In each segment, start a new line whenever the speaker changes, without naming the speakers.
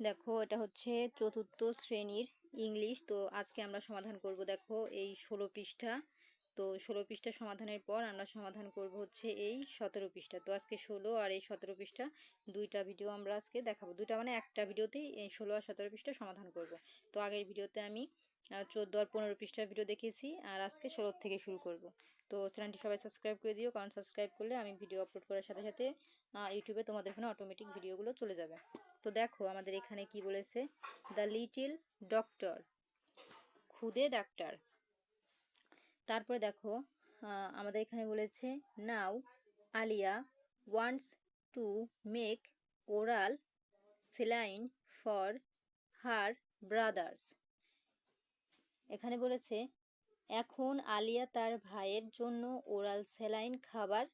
দেখো এটা হচ্ছে চতুর্থ শ্রেণির ইংলিশ। তো আজকে আমরা সমাধান করব দেখো এই ষোলো পৃষ্ঠা। তো ষোলো পৃষ্ঠা সমাধানের পর আমরা সমাধান করব হচ্ছে এই সতেরো পৃষ্ঠা। তো আজকে ষোলো আর এই সতেরো পৃষ্ঠা, দুইটা ভিডিও আমরা আজকে দেখাবো। দুইটা মানে একটা ভিডিওতেই এই ষোলো আর সতেরো পৃষ্ঠা সমাধান করব। তো আগের ভিডিওতে আমি চোদ্দ আর পনেরো পৃষ্ঠার ভিডিও দেখিয়েছি আর আজকে ষোলোর থেকে শুরু করব। তো চ্যানেলটি সবাই সাবস্ক্রাইব করে দিও, কারণ সাবস্ক্রাইব করলে আমি ভিডিও আপলোড করার সাথে সাথে ইউটিউবে তোমাদের এখানে অটোমেটিক ভিডিওগুলো চলে যাবে। তো দেখো আমাদের এখানে কি বলেছে? দ্য লিটিল ডক্টর খুদে ডাক্তার। তারপরে দেখো আমাদের এখানে বলেছে now Alia wants to make oral saline for her brothers এখানে বলেছে, এখন আলিয়া তার ভাইয়ের জন্য ওরাল সেলাইন খাবার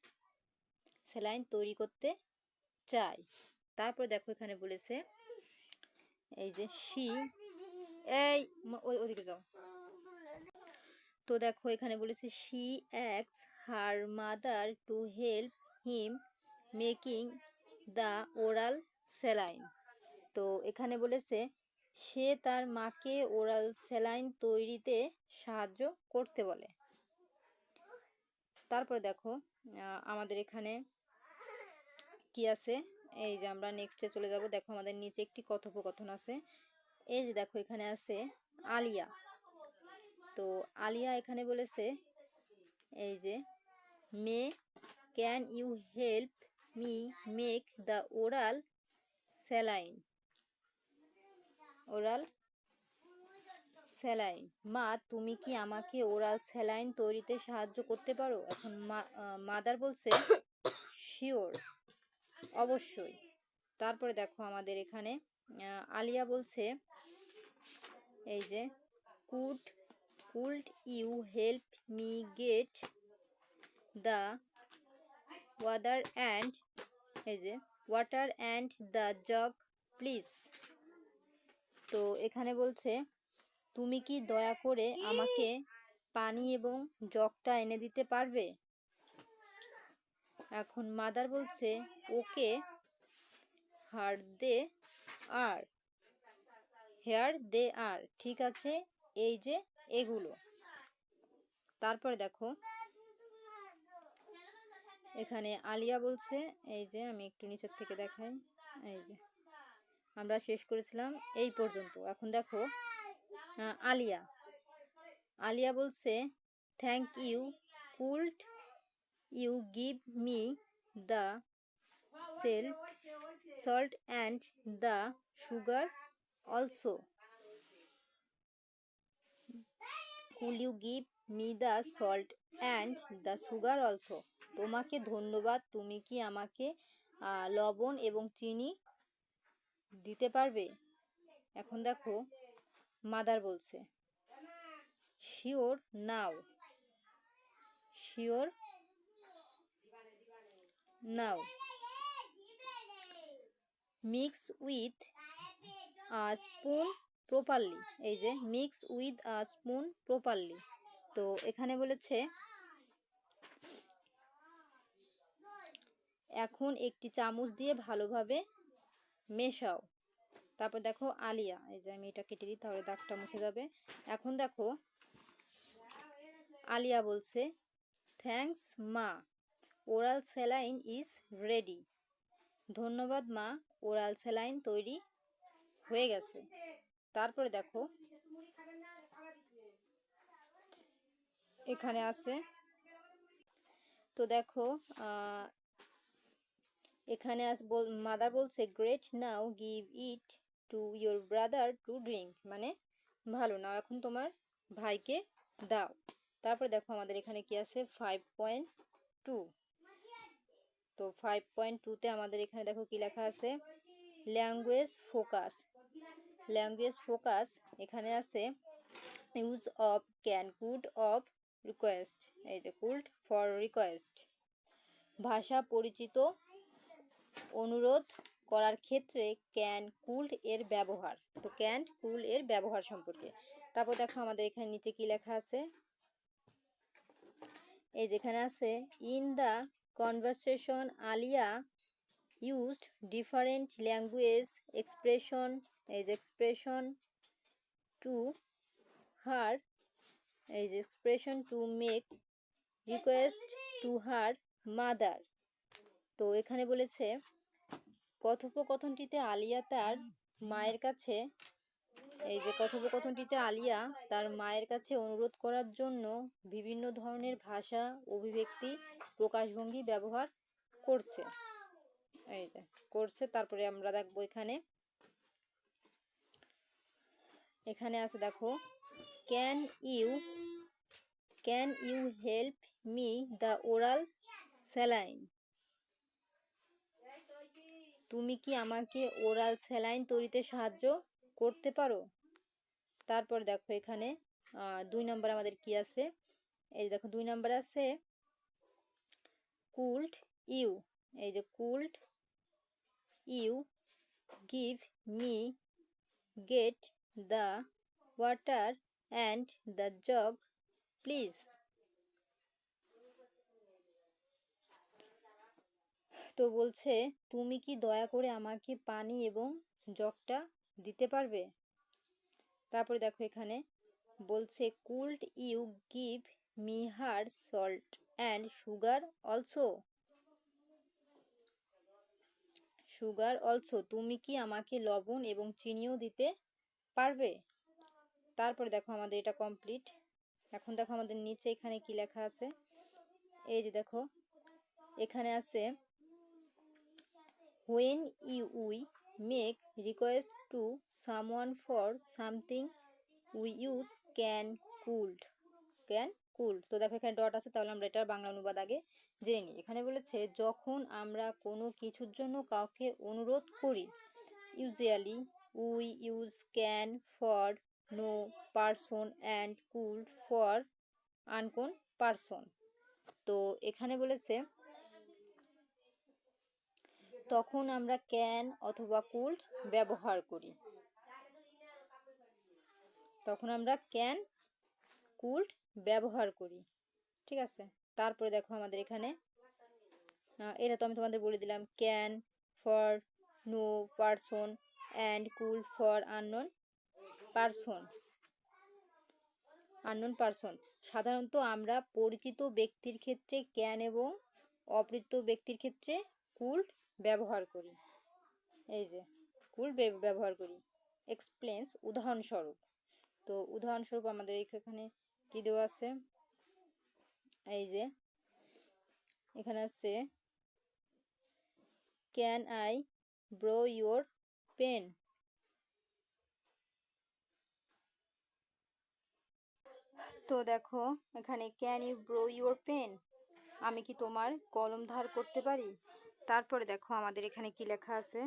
সেলাইন তৈরি করতে চায়। তারপর দেখো এখানে বলেছে, এই যে শি, এই ওদিকে যাও। তো দেখো এখানে বলেছে she asks her mother to help him making the oral saline তো এখানে বলেছে, সে তার মাকে ওরাল সেলাইন তৈরিতে সাহায্য করতে বলে। তারপরে দেখো আমাদের এখানে কি আছে? এই যে আমরা নেক্সটে চলে যাব। দেখো আমাদের নিচে একটি কথোপকথন আছে। এই যে দেখো এখানে আছে আলিয়া। তো আলিয়া এখানে বলেছে, এই যে, may can you help me make the oral saline oral saline মা, তুমি কি আমাকে ওরাল স্যালাইন তৈরিতে সাহায্য করতে পারো? এখন মাদার বলছে শিওর অবশ্যই। তারপরে দেখো আমাদের এখানে আলিয়া বলছে, এই যে could could you help me get the water and এই যে water and the jug please তো এখানে বলছে, তুমি কি দয়া করে আমাকে পানি এবং জগটা এনে দিতে পারবে? এখন মাদার বলছে, ওকে, হার দে আর, হেয়ার দে আর, ঠিক আছে, এই যে এগুলো। তারপরে দেখো, এখানে আলিয়া বলছে, এই যে আমি একটু নিচের থেকে দেখাই, এই যে, আমরা শেষ করেছিলাম এই পর্যন্ত। এখন দেখো আলিয়া আলিয়া বলছে thank you could you give me the salt salt and the sugar also will you give me the salt and the sugar also তোমাকে ধন্যবাদ। তুমি কি আমাকে লবণ এবং চিনি দিতে পারবে? এখন দেখো মাদার বলছে। Sure now sure now mix with a spoon properly এই যে mix with a spoon properly তো এখানে বলেছে, এখন একটি চামচ দিয়ে ভালোভাবে মেশাও। তারপর দেখো, আলিয়া, এই যে আমি এটা কেটে দিই, তাহলে দাগটা মুছে যাবে। এখন দেখো, আলিয়া বলছে থ্যাংকস মা। Oral saline is ready. ধন্যবাদ মা, ওরাল স্যালাইন তৈরি হয়ে গেছে। তারপরে দেখো। এখানে আছে। তো দেখো এখানে আস মাদার বলছে great now give it to your brother to drink মানে ভালো, নাও এখন তোমার ভাইকে দাও। তারপরে দেখো আমাদের এখানে কি আছে? ফাইভ পয়েন্ট টু তো ফাইভ পয়েন্ট টুতে আমাদের এখানে দেখো কি লেখা আছে? ল্যাঙ্গুয়েজ ফোকাস ল্যাঙ্গুয়েজ ফোকাস এখানে আছে use of can could of request এই যে কুল্ড ফর রিকোয়েস্ট ভাষা পরিচিত অনুরোধ করার ক্ষেত্রে ক্যান কুল্ড এর ব্যবহার। তো ক্যান কুল এর ব্যবহার সম্পর্কে। তারপর দেখো আমাদের এখানে নিচে কি লেখা আছে? এই যেখানে আছে in the conversation Alia used different language expression as expression to her as expression to make request to her mother তো এখানে বলেছে, কথোপকথনটিতে আলিয়া তার মায়ের কাছে এই যে কথোপকথনটিতে আলিয়া তার মায়ের কাছে অনুরোধ করার জন্য বিভিন্ন ধরনের ভাষা, অভিব্যক্তি, প্রকাশভঙ্গি ব্যবহার করছে। এই যে করছে, তারপরে আমরা দেখব এখানে। এখানে আছে দেখো can you can you help me the oral saline তুমি কি আমাকে ওরাল স্যালাইন তৈরিতে সাহায্য করতে পারো? তারপর দেখো এখানে দুই নাম্বার আমাদের কি আছে? এই দেখো, দুই নাম্বার আছে কুল্ড ইউ। এই যে could you give me get the water and the jug, please. তো বলছে, তুমি কি দয়া করে আমাকে পানি এবং জগটা দিতে পারবে? তারপরে দেখো এখানে বলছে could you give me her salt and sugar also sugar also তুমি কি আমাকে লবণ এবং চিনিও দিতে পারবে? তারপরে দেখো আমাদের এটা কমপ্লিট এখন দেখো আমাদের নিচে এখানে কি লেখা আছে? এই যে দেখো, এখানে আছে, when you we make request to someone for something we use can could can could. তো দেখো এখানে ডট আছে, তাহলে আমরা এটার বাংলা অনুবাদ আগে জেনে নিই। এখানে বলেছে, যখন আমরা কোনো কিছুর জন্য কাউকে অনুরোধ করি usually we use can for known person and could for আনকোন person তো এখানে বলেছে তখন আমরা ক্যান অথবা কুল্ড ব্যবহার করি। তখন আমরা ক্যান কুল্ড ব্যবহার করি। ঠিক আছে? তারপরে দেখো আমাদের এখানে এটা তো আমি তোমাদের বলে দিলাম can for known person and could for unknown person unknown person সাধারণত আমরা পরিচিত ব্যক্তির ক্ষেত্রে ক্যান এবং অপরিচিত ব্যক্তির ক্ষেত্রে কুল্ড ব্যবহার করি। এই যে কুল ব্যবহার করি। এক্সপ্লেন্স উদাহরণস্বরূপ। তো উদাহরণস্বরূপ আমাদের এখানে কি দেওয়া আছে? এই যে, এখানে আছে can I borrow your pen তো দেখো, এখানে can you borrow your pen আমি কি তোমার কলম ধার করতে পারি? তারপরে দেখো আমাদের এখানে কি লেখা আছে?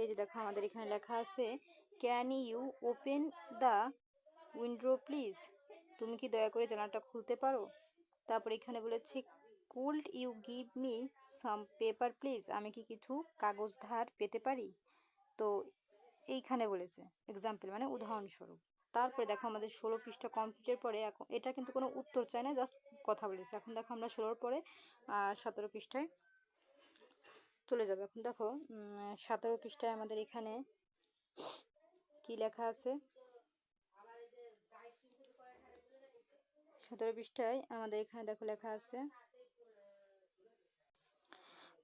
এই যে দেখো আমাদের এখানে লেখা আছে can you open the window please তুমি কি দয়া করে জানালাটা খুলতে পারো? তারপরে এখানে বলেছে could you give me some paper please আমি কি কিছু কাগজ ধার পেতে পারি? তো এইখানে বলেছে এক্সাম্পল মানে উদাহরণস্বরূপ। তারপরে দেখো আমাদের ষোলো পৃষ্ঠা কমপ্লিটের পরে এখন এটা কিন্তু কোনো উত্তর চায় না জাস্ট কথা বলেছে। এখন দেখো আমরা ষোলোর পরে সতেরো পৃষ্ঠায় চলে যাবে। এখন দেখো সতেরো পৃষ্ঠায় আমাদের এখানে কি লেখা আছে? সতেরো পৃষ্ঠায় আমাদের এখানে দেখো লেখা আছে।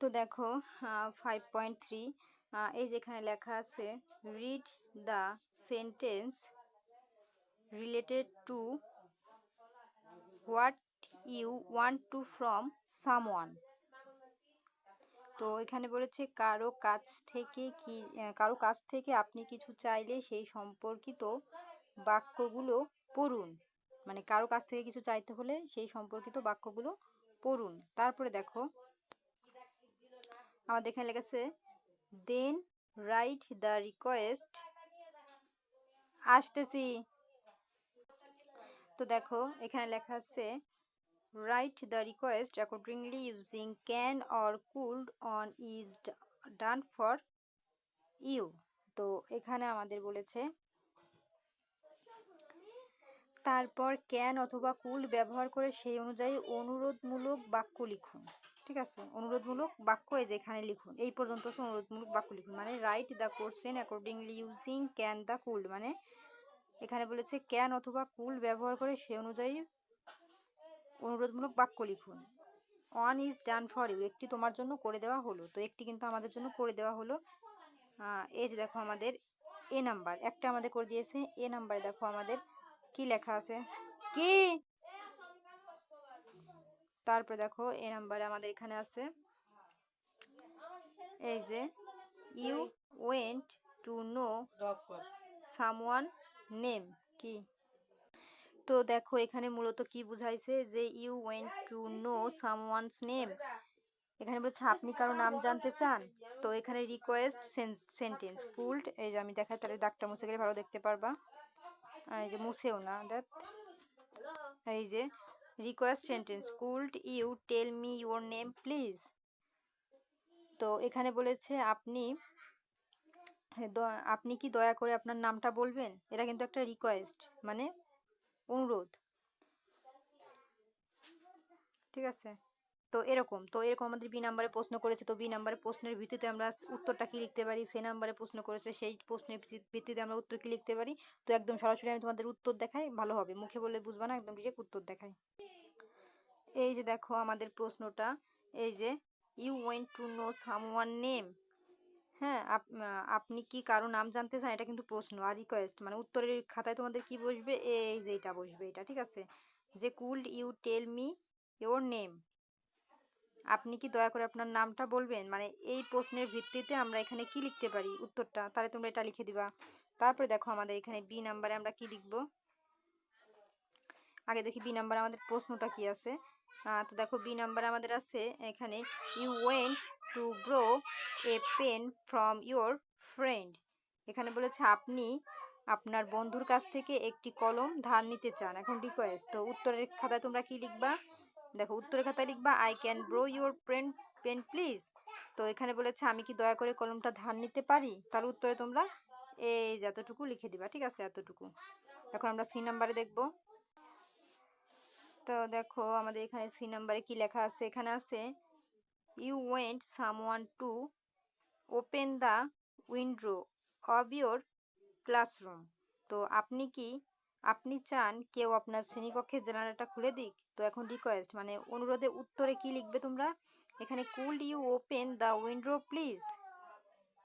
তো দেখো ফাইভ পয়েন্ট থ্রি এই যেখানে লেখা আছে read the sentence related to what you want to from someone তো এখানে বলেছে, কারও কাছ থেকে কি কারও কাছ থেকে আপনি কিছু চাইলে সেই সম্পর্কিত বাক্যগুলো পড়ুন। মানে কারও কাছ থেকে কিছু চাইতে হলে সেই সম্পর্কিত বাক্যগুলো পড়ুন। তারপরে দেখো, আমাদের এখানে লেগেছে দেন রাইট দ্য রিকোয়েস্ট, আসতেছি। তো দেখো, এখানে লেখা আছে write the request accordingly using can or could on is done for you. তো এখানে আমাদের বলেছে, তারপর ক্যান অথবা কুল ব্যবহার করে সেই অনুযায়ী অনুরোধমূলক বাক্য লিখুন। ঠিক আছে? অনুরোধমূলক বাক্য এই যে এখানে লিখুন। এই পর্যন্ত অনুরোধমূলক বাক্য লিখুন। মানে write the question accordingly using can the could মানে এখানে বলেছে ক্যান অথবা কুল ব্যবহার করে সে অনুযায়ী অনুরোধমূলক বাক্য লিখুন। One is done for you একটি তোমার জন্য করে দেওয়া হলো। তো একটি কিন্তু আমাদের জন্য করে দেওয়া হলো। এই যে দেখো আমাদের এ নাম্বার একটা আমাদের করে দিয়েছে এ নাম্বারে দেখো আমাদের কি লেখা আছে? কি? তারপরে দেখো এ নাম্বারে আমাদের এখানে আছে। এই যে you want to know someone name কি? তো দেখো এখানে মূলত কি বুঝাইছে? যে you want to know someone's name এখানে বলছে, আপনি কারও নাম জানতে চান? তো এখানে রিকোয়েস্ট সেন্টেন্স কুল্ড এই যে আমি দেখাই, তাহলে দাগটা মুছে গেলে ভালো দেখতে পারবা। এই যে মুছেও না দেখ এই যে request sentence could you tell me your name please তো এখানে বলেছে, আপনি আপনি কি দয়া করে আপনার নামটা বলবেন? এটা কিন্তু একটা রিকোয়েস্ট মানে অনুরোধ। ঠিক আছে? তো এরকম তো এরকম আমাদের বি নাম্বারে প্রশ্ন করেছে, তো বি নাম্বারে প্রশ্নের ভিত্তিতে আমরা উত্তরটা কি লিখতে পারি? সে নাম্বারে প্রশ্ন করেছে, সেই প্রশ্নের ভিত্তিতে আমরা উত্তর কি লিখতে পারি? তো একদম সরাসরি আমি তোমাদের উত্তর দেখাই, ভালো হবে। মুখে বললে বুঝবা না, একদম ডিরেক্ট উত্তর দেখাই। এই যে দেখো আমাদের প্রশ্নটা, এই যে you want to know someone name হ্যাঁ আপনি কি কারও নাম জানতে চান? এটা কিন্তু প্রশ্ন আর রিকোয়েস্ট মানে উত্তরের খাতায় তোমাদের কি বসবে? এই যে এটা বসবে এটা, ঠিক আছে? যে could you tell me your name আপনি কি দয়া করে আপনার নামটা বলবেন? মানে এই প্রশ্নের ভিত্তিতে আমরা এখানে কি লিখতে পারি উত্তরটা? তাহলে তোমরা এটা লিখে দিবা। তারপরে দেখো আমাদের এখানে বি নাম্বারে আমরা কি লিখব? আগে দেখি বি নাম্বার আমাদের প্রশ্নটা কি আছে? তো দেখো বি নাম্বার আমাদের আছে, এখানে you want to borrow a pen from your friend এখানে বলেছে, আপনি আপনার বন্ধুর কাছ থেকে একটি কলম ধার নিতে চান। এখন রিকোয়েস্ট তো উত্তরের খাতায় তোমরা কি লিখবা? দেখো, উত্তরের খাতায় লিখবা I can borrow your pen pen please তো এখানে বলেছে, আমি কি দয়া করে কলমটা ধার নিতে পারি? তার উত্তরে তোমরা এই যে এতটুকু লিখে দিবা, ঠিক আছে? এতটুকু। এখন আমরা সি নাম্বারে দেখব। তো দেখো, আমাদের এখানে সি নাম্বারে কি লেখা আছে? এখানে আছে you want someone to open the window of your classroom তো আপনি কি, আপনি চান কেউ আপনার শ্রেণীকক্ষের জানালাটা খুলে দিক? তো এখন রিকোয়েস্ট মানে অনুরোধে উত্তরে কি লিখবে তোমরা? এখানে could you open the window please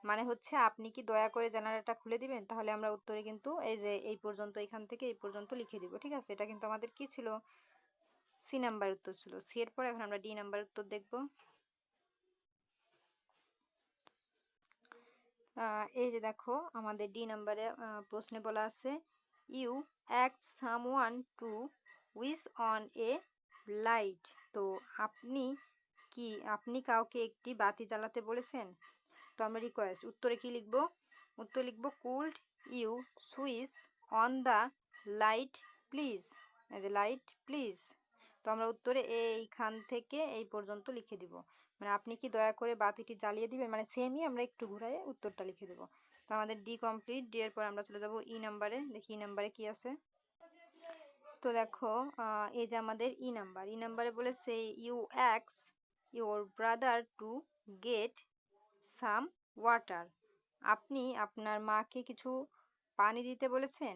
মানে হচ্ছে আপনি কি দয়া করে জানালাটা খুলে দিবেন? তাহলে আমরা উত্তরে কিন্তু এই যে, এই পর্যন্ত, এখান থেকে এই পর্যন্ত লিখে দিব, ঠিক আছে? এটা কিন্তু আমাদের কি ছিল? সি নাম্বার উত্তর ছিল। সি এর পর এখন আমরা ডি নাম্বার উত্তর দেখব। এই যে দেখো, আমাদের ডি নাম্বারে প্রশ্নে বলা আছে you act someone to switch on a light তো আপনি কি, আপনি কাউকে একটি বাতি জ্বালাতে বলেছেন? তো আমরা রিকোয়েস্ট উত্তরে কি লিখব? উত্তর লিখব could you switch on the light please light please তো আমরা উত্তরে এইখান থেকে এই পর্যন্ত লিখে দিব। মানে আপনি কি দয়া করে বাতিটি জ্বালিয়ে দিবেন? মানে সেমই আমরা একটু ঘুরাই উত্তরটা লিখে দেবো। তো আমাদের ডি কমপ্লিট ডি এর পর আমরা চলে যাব ই নাম্বারে দেখি ই নাম্বারে কি আছে? তো দেখো এই যে আমাদের ই নাম্বার ই নাম্বারে বলেছে you অ্যাক্স your brother to get some water আপনি আপনার মাকে কিছু পানি দিতে বলেছেন?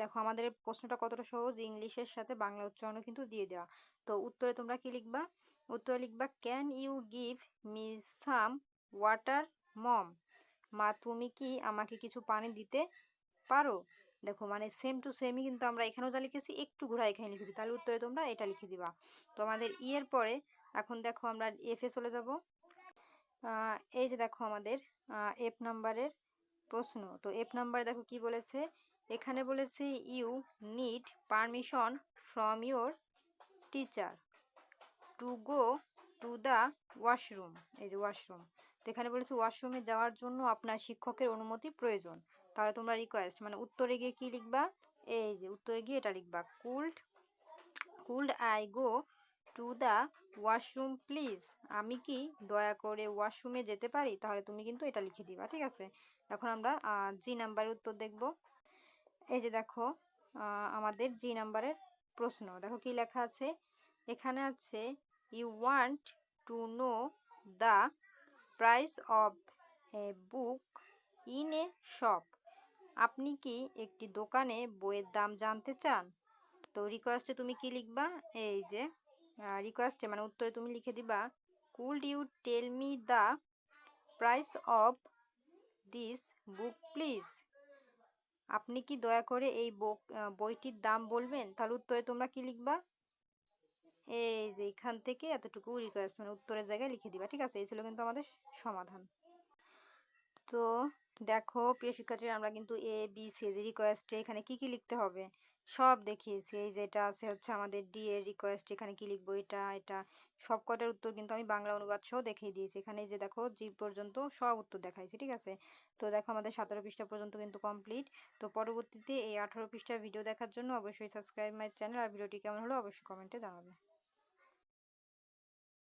দেখো আমাদের প্রশ্নটা কতটা সহজ? ইংলিশের সাথে বাংলা উচ্চারণও কিন্তু দিয়ে দেওয়া। তো উত্তরে তোমরা কি লিখবা? উত্তরে লিখবা can you give me some water mom মা, তুমি কি আমাকে কিছু পানি দিতে পারো? দেখো মানে সেম টু সেমই কিন্তু আমরা এখানেও যা লিখেছি, একটু ঘোরা এখানে লিখেছি। তাহলে উত্তরে তোমরা এটা লিখে দিবা। তো আমাদের ই এর পরে এখন দেখো আমরা এফে চলে যাব। এই যে দেখো আমাদের এফ নাম্বারের প্রশ্ন। তো এফ নাম্বারে দেখো কি বলেছে? এখানে বলেছে you need permission from your teacher to go to the washroom এই যে ওয়াশরুম তো এখানে বলেছে ওয়াশরুমে যাওয়ার জন্য আপনার শিক্ষকের অনুমতি প্রয়োজন। তাহলে তোমরা রিকোয়েস্ট মানে উত্তরে গিয়ে কী লিখবা? এই যে উত্তরে গিয়ে এটা লিখবা could could I go to the washroom please আমি কি দয়া করে ওয়াশরুমে যেতে পারি? তাহলে তুমি কিন্তু এটা লিখে দিবা, ঠিক আছে? এখন আমরা জি নাম্বারের উত্তর দেখব। এই যে দেখো আমাদের জি নাম্বারের প্রশ্ন। দেখো কি লেখা আছে? এখানে আছে you want to know the price of a book in a shop আপনি কি একটি দোকানে বইয়ের দাম জানতে চান? তো রিকোয়েস্টে তুমি কি লিখবা? এই যে রিকোয়েস্টে মানে উত্তরে তুমি লিখে দিবা could you tell me the price of this book please আপনি কি দয়া করে এই বইটির দাম বলবেন? তাহলে উত্তরে তোমরা কি লিখবা? এই যে এখান থেকে এতটুকু রিকোয়েস্ট মানে উত্তরের জায়গায় লিখে দিবা, ঠিক আছে? এই ছিল কিন্তু আমাদের সমাধান। তো দেখো, প্রিয় শিক্ষার্থীরা, আমরা কিন্তু এ বি সি যে রিকোয়েস্টে এখানে কি কি লিখতে হবে? সব দেখিয়েছি। এই যেটা আছে হচ্ছে আমাদের ডি রিকোয়েস্ট এখানে কি লিখব? এটা এটা সব কটার উত্তর কিন্তু আমি বাংলা অনুবাদ সহ দেখিয়ে দিয়েছি। এখানে যে দেখো জি পর্যন্ত সব উত্তর দেখাইছি, ঠিক আছে? তো দেখো আমাদের সতেরো পৃষ্ঠা পর্যন্ত কিন্তু কমপ্লিট তো পরবর্তীতে এই আঠারো পৃষ্ঠার ভিডিও দেখার জন্য অবশ্যই সাবস্ক্রাইব মাই চ্যানেল আর ভিডিওটি কেমন হলো অবশ্যই কমেন্টে জানাবে।